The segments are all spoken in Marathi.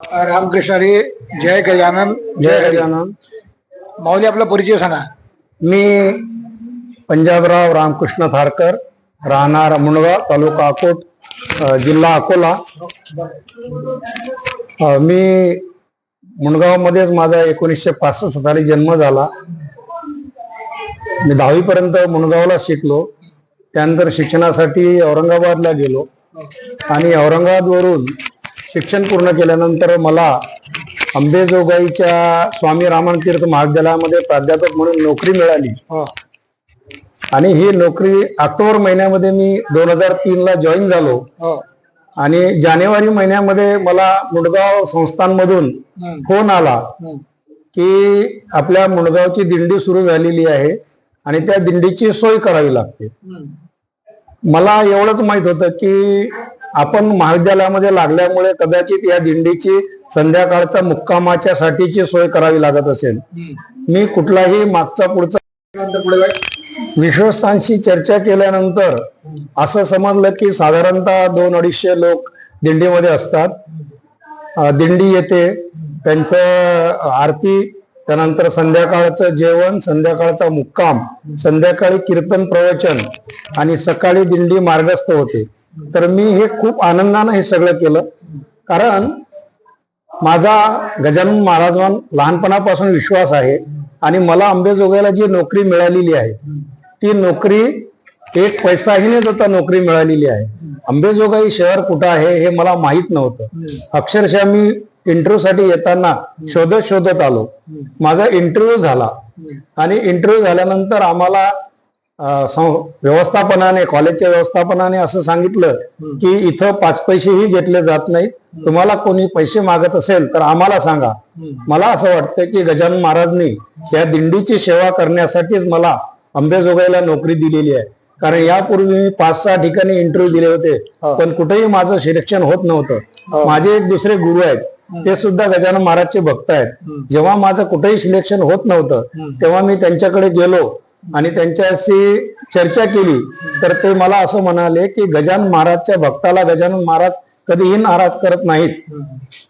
रामकृष्ण हरी जय गजानन जय गजानन. माऊली आपला परिचय सांगा. मी पंजाबराव रामकृष्ण थारकर राहणार मुणगाव तालुका अकोट जिल्हा अकोला. मी मुणगावमध्येच माझा एकोणीसशे पासष्ट साली जन्म झाला. मी दहावीपर्यंत मुणगावला शिकलो. त्यानंतर शिक्षणासाठी औरंगाबादला गेलो. आणि औरंगाबादवरून शिक्षण पूर्ण केल्यानंतर मला अंबेजोगाईच्या स्वामी रामन तीर्थ महाविद्यालयामध्ये प्राध्यापक म्हणून नोकरी मिळाली. आणि ही नोकरी ऑक्टोबर महिन्यामध्ये मी दोन हजार तीन ला जॉईन झालो. आणि जानेवारी महिन्यामध्ये मला मुडगाव संस्थांमधून फोन आला की आपल्या मुडगावची दिंडी सुरू झालेली आहे आणि त्या दिंडीची सोय करावी लागते. मला एवढंच माहीत होतं की आपण महाविद्यालयामध्ये लागल्यामुळे कदाचित या दिंडीची संध्याकाळच्या मुक्कामाच्या साठीची सोय करावी लागत असेल. मी कुठलाही मागचा पुढचा पुढे विश्वस्तांशी चर्चा केल्यानंतर असं समजलं की साधारणतः दोन अडीचशे लोक दिंडीमध्ये असतात. दिंडी येते. त्यांचं आरती त्यानंतर संध्याकाळचं जेवण संध्याकाळचा मुक्काम संध्याकाळी कीर्तन प्रवचन आणि सकाळी दिंडी मार्गस्थ होते. तर मी हे खूप आनंदानं हे सगळं केलं. कारण माझा गजानन महाराजां लहानपणापासून विश्वास आहे आणि मला अंबेजोगाईला जी नोकरी मिळालेली आहे ती नोकरी एक पैसाही न देता नोकरी मिळालेली आहे. अंबेजोगाई शहर कुठं आहे हे मला माहीत नव्हतं. अक्षरशः मी इंटरव्ह्यू साठी येताना शोधत शोधत आलो. माझा इंटरव्ह्यू झाला. आणि इंटरव्ह्यू झाल्यानंतर आम्हाला व्यवस्थापनाने कॉलेजच्या व्यवस्थापनाने असं सांगितलं की इथं पाच पैसेही घेतले जात नाहीत. तुम्हाला कोणी पैसे मागत असेल तर आम्हाला सांगा. मला असं वाटतं की गजानन महाराजनी या दिंडीची सेवा करण्यासाठीच मला अंबेजोगाईला नोकरी दिलेली आहे. कारण यापूर्वी मी पाच सहा ठिकाणी इंटरव्ह्यू दिले होते. पण कुठेही माझं सिलेक्शन होत नव्हतं. माझे एक दुसरे गुरु आहेत. ते सुद्धा गजानन महाराजचे भक्त आहेत. जेव्हा माझं कुठेही सिलेक्शन होत नव्हतं तेव्हा मी त्यांच्याकडे गेलो. आणि त्यांच्याशी चर्चा केली तर ते मला असं म्हणाले की गजानन महाराजच्या भक्ताला गजानन महाराज कधीही नाराज करत नाहीत.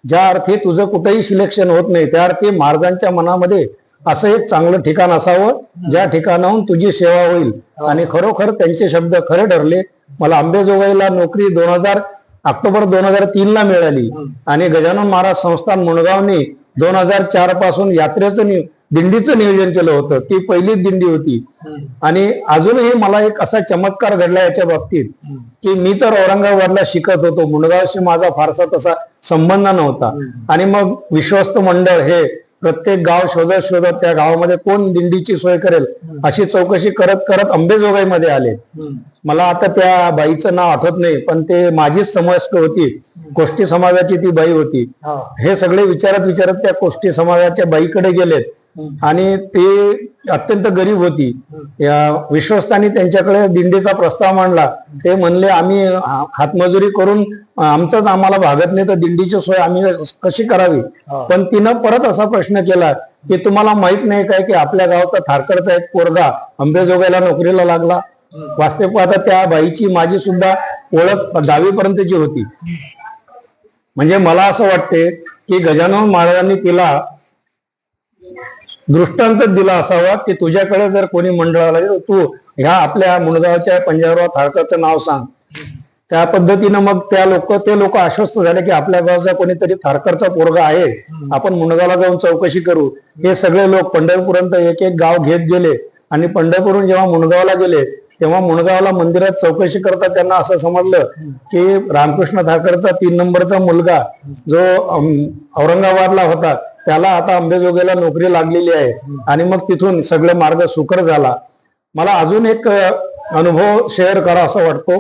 ज्या अर्थी तुझं कुठेही सिलेक्शन होत नाही त्या अर्थी महाराजांच्या मनामध्ये असं एक चांगलं ठिकाण असावं ज्या ठिकाणाहून तुझी सेवा होईल. आणि खरोखर त्यांचे शब्द खरे ठरले. मला आंबेजोगाईला नोकरी दोन हजार ऑक्टोबर दोन हजार तीन ला मिळाली. आणि गजानन महाराज संस्थान मुणगावने दोन हजार चारपासून यात्रेचं दिंडीचं नियोजन केलं होतं. ती पहिलीच दिंडी होती. आणि अजूनही मला एक असा चमत्कार घडला याच्या बाबतीत की मी तर औरंगाबादला शिकत होतो. मुंडगावशी माझा फारसा तसा संबंध नव्हता. आणि मग विश्वस्त मंडळ हे प्रत्येक गाव शोधत शोधत त्या गावामध्ये कोण दिंडीची सोय करेल अशी चौकशी करत करत अंबेजोगाईमध्ये आले. मला आता त्या बाईचं नाव आठवत नाही पण ते माझीच समस्त होती. कोष्टी समाजाची ती बाई होती. हो. हे सगळे विचारत विचारत त्या कोष्टी समाजाच्या बाईकडे गेलेत. आणि ते अत्यंत गरीब होती. या विश्वस्तांनी त्यांच्याकडे दिंडीचा प्रस्ताव मांडला. ते म्हणले आम्ही हातमजुरी करून आमचंच आम्हाला भागत नाही तर दिंडीची सोय आम्ही कशी करावी? पण तिनं परत असा प्रश्न केला की तुम्हाला माहीत नाही काय की आपल्या गावचा थारकडचा एक पोरगा अंबेजोगाईला नोकरीला लागला. वास्तविक पाहता त्या बाईची माझी सुद्धा ओळख दहावीपर्यंतची होती. म्हणजे मला असं वाटते की गजानन महाराजांनी तिला दृष्टांत दिला असावा की तुझ्याकडे जर कोणी मंडळाला गेलं, तू ह्या आपल्या मुंडगावच्या पंजाबराव थारकरचं नाव सांग. त्या पद्धतीनं मग त्या लोक ते लोक आश्वस्त झाले की आपल्या गावचा कोणीतरी थारकरचा पोरगा आहे. आपण मुंडगावला जाऊन चौकशी करू. हे सगळे लोक पंढरपूरपर्यंत एक एक गाव घेत गेले. आणि पंढरपूरहून जेव्हा मुंडगावला गेले तेव्हा मुंडगावला मंदिरात चौकशी करता त्यांना असं समजलं की रामकृष्ण ठाकरचा तीन नंबरचा मुलगा जो औरंगाबादला होता त्याला आता अंबेजोगाईला नोकरी लागलेली आहे. आणि मग तिथून सगळे मार्ग सुकर झाला. मला अजून एक अनुभव शेअर करा असं वाटतो.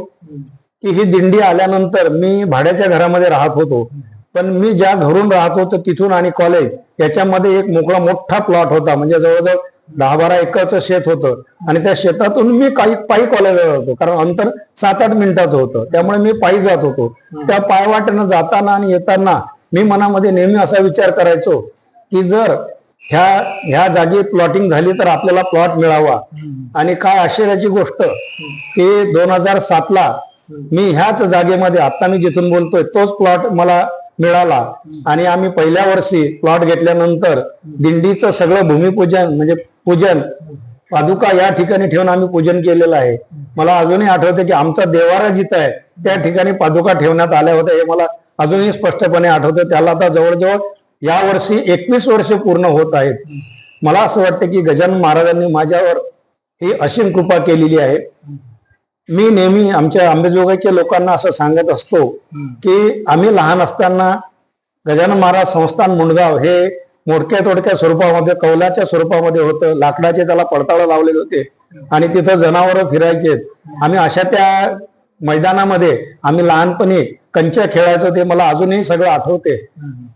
की ही दिंडी आल्यानंतर मी भाड्याच्या घरामध्ये राहत होतो. पण मी ज्या घरून राहत होतो तिथून आणि कॉलेज याच्यामध्ये एक मोकळा मोठा प्लॉट होता. म्हणजे जवळजवळ दहा बारा एकरचं शेत होतं. आणि त्या शेतातून मी काही पायी कॉलेजला होतो कारण अंतर सात आठ मिनिटाचं होतं. त्यामुळे मी पायी जात होतो. त्या पायवाटेनं जाताना आणि येताना मी मनामध्ये नेहमी असा विचार करायचो की जर ह्या ह्या जागी प्लॉटिंग झाली तर आपल्याला प्लॉट मिळावा. आणि काय आश्चर्याची गोष्ट की दोन हजार सातला मी ह्याच जागेमध्ये आता मी जिथून बोलतोय तोच प्लॉट मला मिळाला. आणि आम्ही पहिल्या वर्षी प्लॉट घेतल्यानंतर दिंडीचं सगळं भूमिपूजन म्हणजे पूजन पादुका या ठिकाणी ठेवून आम्ही पूजन केलेलं आहे. मला अजूनही आठवते की आमचा देवारा जिथं आहे त्या ठिकाणी पादुका ठेवण्यात आल्या होत्या हे मला अजूनही स्पष्टपणे आठवतं त्याला आता जवळजवळ या वर्षी एकवीस वर्ष पूर्ण होत आहेत. मला असं वाटतं की गजानन महाराजांनी माझ्यावर ही असीम कृपा केलेली आहे. मी नेहमी आमच्या आंबेजोगाईच्या लोकांना असं सांगत असतो की आम्ही लहान असताना गजानन महाराज संस्थान मुंडगाव हे मोडक्या तोडक्या स्वरूपामध्ये कौलाच्या स्वरूपामध्ये होतं. लाकडाचे त्याला पडताळ लावलेले होते. आणि तिथं जनावरं फिरायचे आम्ही अशा त्या मैदानामध्ये आम्ही लहानपणी कंच्या खेळायचं ते मला अजूनही सगळं आठवते.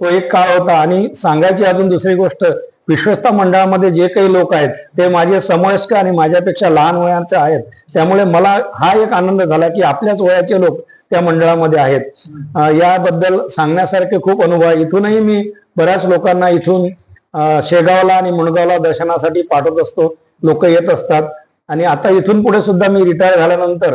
तो एक काळ होता आणि सांगायची अजून दुसरी गोष्ट विश्वस्ता मंडळामध्ये जे काही लोक आहेत ते माझे समवयस्क आणि माझ्यापेक्षा लहान वयांचे आहेत. त्यामुळे मला हा एक आनंद झाला की आपल्याच वयाचे लोक त्या मंडळामध्ये आहेत. याबद्दल सांगण्यासारखे खूप अनुभव इथूनही मी बऱ्याच लोकांना इथून शेगावला आणि मुणगावला दर्शनासाठी पाठवत असतो. लोक येत असतात. आणि आता इथून पुढे सुद्धा मी रिटायर झाल्यानंतर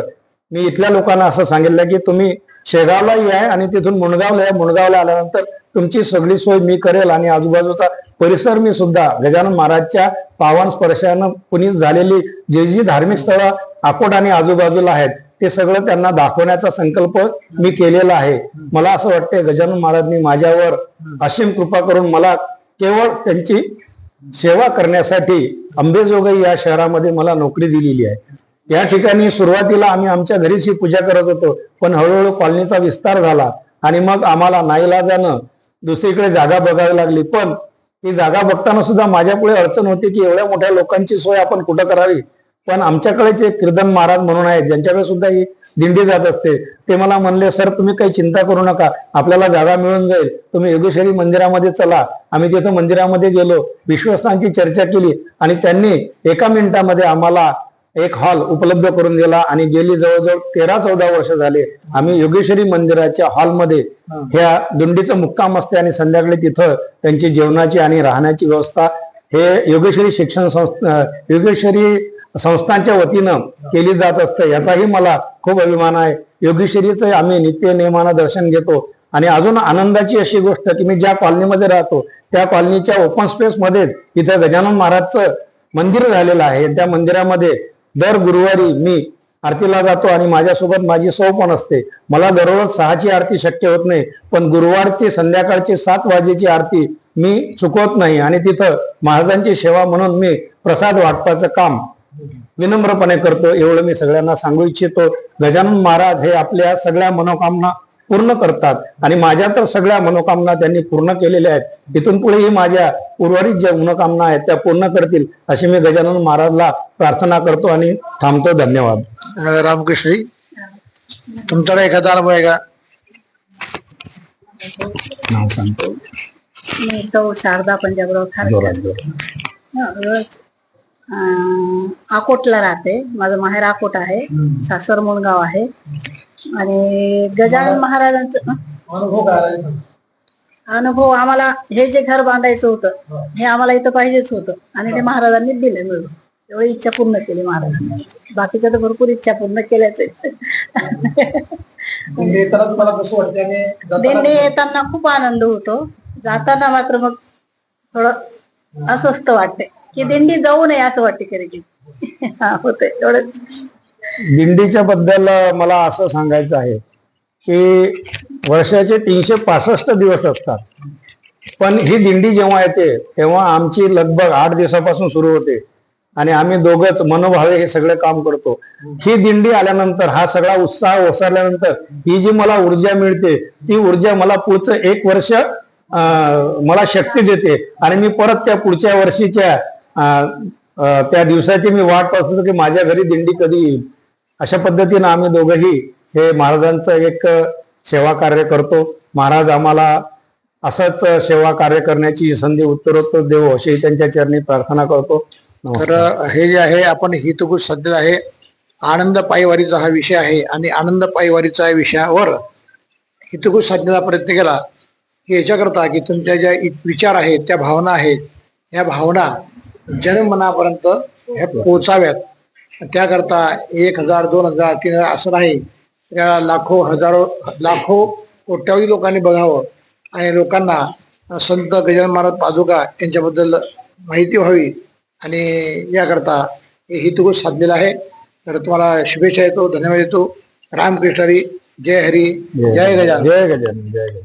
मी इथल्या लोकांना असं सांगितलं की तुम्ही शेगावला या आणि तिथून मुणगावला या मुणगावला आल्यानंतर तुमची सगळी सोय मी करेल आणि आजूबाजूचा परिसर मी सुद्धा गजानन महाराजच्या पावन स्पर्शानं पुनीत झालेली जी जी धार्मिक स्थळं अकोट आणि आजूबाजूला आहेत ते सगळं त्यांना दाखवण्याचा संकल्प मी केलेला आहे. मला असं वाटतंय गजानन महाराजांनी माझ्यावर असीम कृपा करून मला केवळ त्यांची सेवा करण्यासाठी अंबेजोगाई या शहरामध्ये मला नोकरी दिलेली आहे. या ठिकाणी सुरुवातीला आम्ही आमच्या घरीच ही पूजा करत होतो पण हळूहळू कॉलनीचा विस्तार झाला आणि मग आम्हाला नाईलाजानं दुसरीकडे जागा बघावी लागली. पण ही जागा बघताना सुद्धा माझ्या पुढे अडचण होती की एवढ्या मोठ्या लोकांची सोय आपण कुठं करावी? पण आमच्याकडेच एक कीर्तन महाराज म्हणून आहेत ज्यांच्याकडे सुद्धा ही दिंडी जात असते. ते मला म्हणले सर तुम्ही काही चिंता करू नका आपल्याला जागा मिळून जाईल. तुम्ही योगेश्वरी मंदिरामध्ये चला. आम्ही तिथं मंदिरामध्ये गेलो विश्वस्तांची चर्चा केली आणि त्यांनी एका मिनिटामध्ये आम्हाला एक हॉल उपलब्ध करून दिला आणि गेली जवळजवळ तेरा चौदा वर्ष झाले आम्ही योगेश्वरी मंदिराच्या हॉलमध्ये ह्या दिंडीचं मुक्काम असते आणि संध्याकाळी तिथं त्यांची जेवणाची आणि राहण्याची व्यवस्था हे योगेश्वरी शिक्षण संस्था योगेश्वरी संस्थांच्या वतीनं केली जात असते. याचाही मला खूप अभिमान आहे. योगेश्वरीचं आम्ही नित्य नियमानं दर्शन घेतो. आणि अजून आनंदाची अशी गोष्ट की मी ज्या कॉलनीमध्ये राहतो त्या कॉलनीच्या ओपन स्पेस मध्येच इथं गजानन महाराजचं मंदिर झालेलं आहे. त्या मंदिरामध्ये दर गुरुवारी मी आरतीला जातो आणि माझ्यासोबत माझी सौ पण असते. मला दररोज सहाची आरती शक्य होत नाही पण गुरुवारची संध्याकाळची सात वाजेची आरती मी चुकवत नाही आणि तिथं महाराजांची सेवा म्हणून मी प्रसाद वाटपाचं काम विनम्रपणे करतो. एवढं मी सगळ्यांना सांगू इच्छितो. गजानन महाराज हे आपल्या सगळ्या मनोकामना पूर्ण करतात. आणि माझ्या तर सगळ्या मनोकामना त्यांनी पूर्ण केलेल्या आहेत. इथून पुढेही माझ्या उर्वरित ज्या मनोकामना आहेत त्या पूर्ण करतील अशी मी गजानन महाराजला प्रार्थना करतो आणि थांबतो. धन्यवाद. रामकृष्णी तुमच्याकडे एखादा अनुभव आहे का? नाव सांगतो मी सौ शारदा पंजाबराव. हं, अकोटला राहते. माझं माहेर अकोट आहे. सासर मुळगाव आहे. आणि गजानन महाराजांचं हं? अनुभव काय अनुभव आम्हाला हे जे घर बांधायचं होतं हे. आम्हाला इथं पाहिजेच होतं. आणि ते महाराजांनी दिले मिळून एवढी इच्छा पूर्ण केली महाराजांनी. बाकीच्या तर भरपूर इच्छा पूर्ण केल्याच दिंडी येताना खूप आनंद होतो. जाताना मात्र मग थोडं अस्वस्थ वाटते. की दिंडी जाऊ नये असं वाटते कधी हा होते एवढंच. दिंडीच्या बद्दल मला असं सांगायचं आहे की वर्षाचे तीनशे पासष्ट दिवस असतात. पण ही दिंडी जेव्हा येते तेव्हा आमची लगभग आठ दिवसापासून सुरू होते. आणि आम्ही दोघंच मनोभावे हे सगळं काम करतो. ही दिंडी आल्यानंतर हा सगळा उत्साह ओसरल्यानंतर ही जी मला ऊर्जा मिळते ती ऊर्जा मला पुढचं एक वर्ष अं, मला शक्ती देते. आणि मी परत त्या पुढच्या वर्षीच्या अं, त्या दिवसाची मी वाट पाहत होतो की माझ्या घरी दिंडी कधी येईल. अशा पद्धतीनं आम्ही दोघंही हे महाराजांचं एक सेवा कार्य करतो. महाराज आम्हाला असंच सेवा कार्य करण्याची संधी उत्तरोत्तर देव अशी त्यांच्या चरणी प्रार्थना करतो. तर हे जे आहे आपण हितगुज सध्या आहे. आनंद पायवारीचा हा विषय आहे आणि आनंद पायवारीचा या विषयावर हितगुज साधण्याचा प्रयत्न केला. हे याच्याकरता की तुमच्या ज्या इ- विचार आहेत त्या भावना आहेत ह्या भावना जनमनापर्यंत ह्या पोचाव्यात. त्याकरता एक हजार दोन हजार तीन हजार असं नाही. त्याला लाखो हजारो लाखो कोट्यावधी लोकांनी बघावं. आणि लोकांना संत गजानन महाराज पादुका यांच्याबद्दल माहिती व्हावी. आणि याकरता हे हितगुज साधलेलं आहे. तर तुम्हाला शुभेच्छा येतो धन्यवाद येतो रामकृष्ण हरी जय हरी जय गजान जय गजान जय गजान